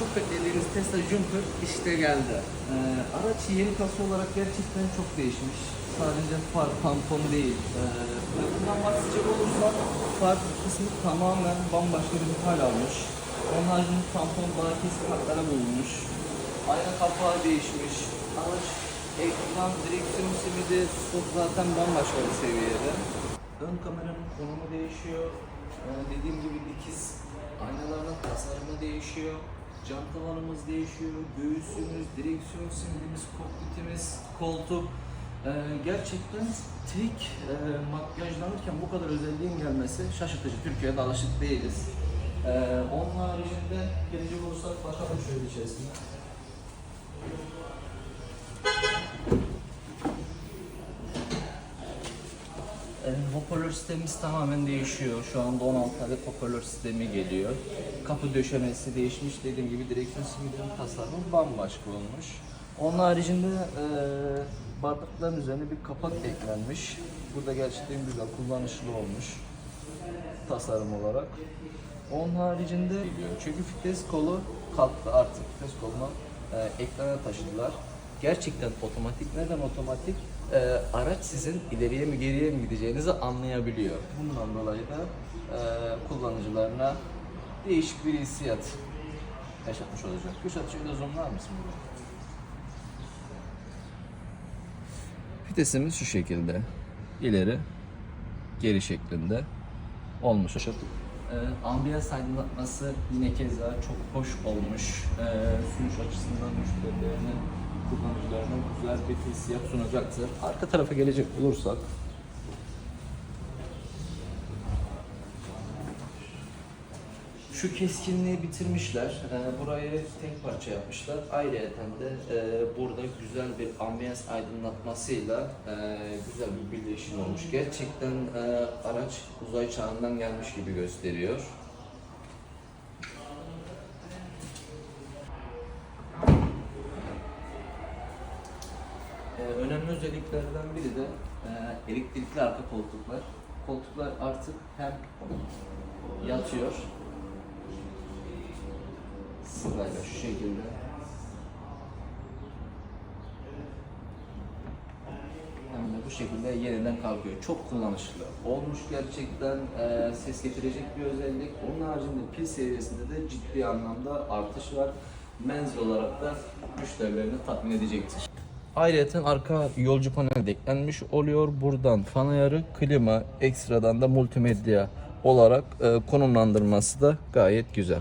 çok beklediğimiz Tesla Jumper işte geldi. Ee, araç yeni kasa olarak gerçekten çok değişmiş. Sadece far, tampon değil. Ee, bundan bahsedecek olursak far kısmı tamamen bambaşka bir hal almış. Onun haricinde tampon daha kesik hatlara bulunmuş. Ayna kapağı değişmiş. Araç ekran, direksiyon simidi zaten bambaşka bir seviyede. Ön kameranın konumu değişiyor. Ee, dediğim gibi dikiz aynaların tasarımı değişiyor. Cam tavanımız değişiyor. Göğsümüz, direksiyon simidimiz, kokpitimiz, koltuk. Ee, gerçekten tek e, makyajlanırken bu kadar özelliğin gelmesi şaşırtıcı. Türkiye'de alışık değiliz. Ee, onun haricinde gelecek olursak bakalım şöyle içerisine. E, hoparlör sistemimiz tamamen değişiyor. Şu anda 16 adet hoparlör sistemi geliyor. Kapı döşemesi değişmiş. Dediğim gibi direksiyon simidinin tasarımı bambaşka olmuş. Onun haricinde e, bardakların üzerine bir kapak eklenmiş. Burada gerçekten güzel, kullanışlı olmuş tasarım olarak. Onun haricinde çünkü vites kolu kalktı artık vites kolunu e, ekrana taşıdılar. Gerçekten otomatik. Neden otomatik? E, araç sizin ileriye mi geriye mi gideceğinizi anlayabiliyor. Bundan dolayı da e, kullanıcılarına değişik bir hissiyat yaşatmış olacak. Kürşat şöyle zoomlar mısın burada? Vitesimiz şu şekilde. İleri, geri şeklinde olmuş. Ee, ambiyans aydınlatması yine keza çok hoş olmuş. Ee, sunuş açısından müşterilerine, kullanıcılarına güzel bir hissiyat sunacaktır. Arka tarafa gelecek olursak Şu keskinliği bitirmişler. Ee, burayı tek parça yapmışlar. Ayrıca de e, burada güzel bir ambiyans aydınlatmasıyla e, güzel bir birleşim olmuş. Gerçekten e, araç uzay çağından gelmiş gibi gösteriyor. Ee, önemli özelliklerden biri de e, elektrikli arka koltuklar. Koltuklar artık hem yatıyor sırayla şu şekilde hem de bu şekilde yeniden kalkıyor. Çok kullanışlı. Olmuş gerçekten e, ses getirecek bir özellik. Onun haricinde pil seviyesinde de ciddi anlamda artış var. Menzil olarak da müşterilerini tatmin edecektir. Ayrıca arka yolcu paneli eklenmiş oluyor. Buradan fan ayarı, klima, ekstradan da multimedya olarak e, konumlandırması da gayet güzel.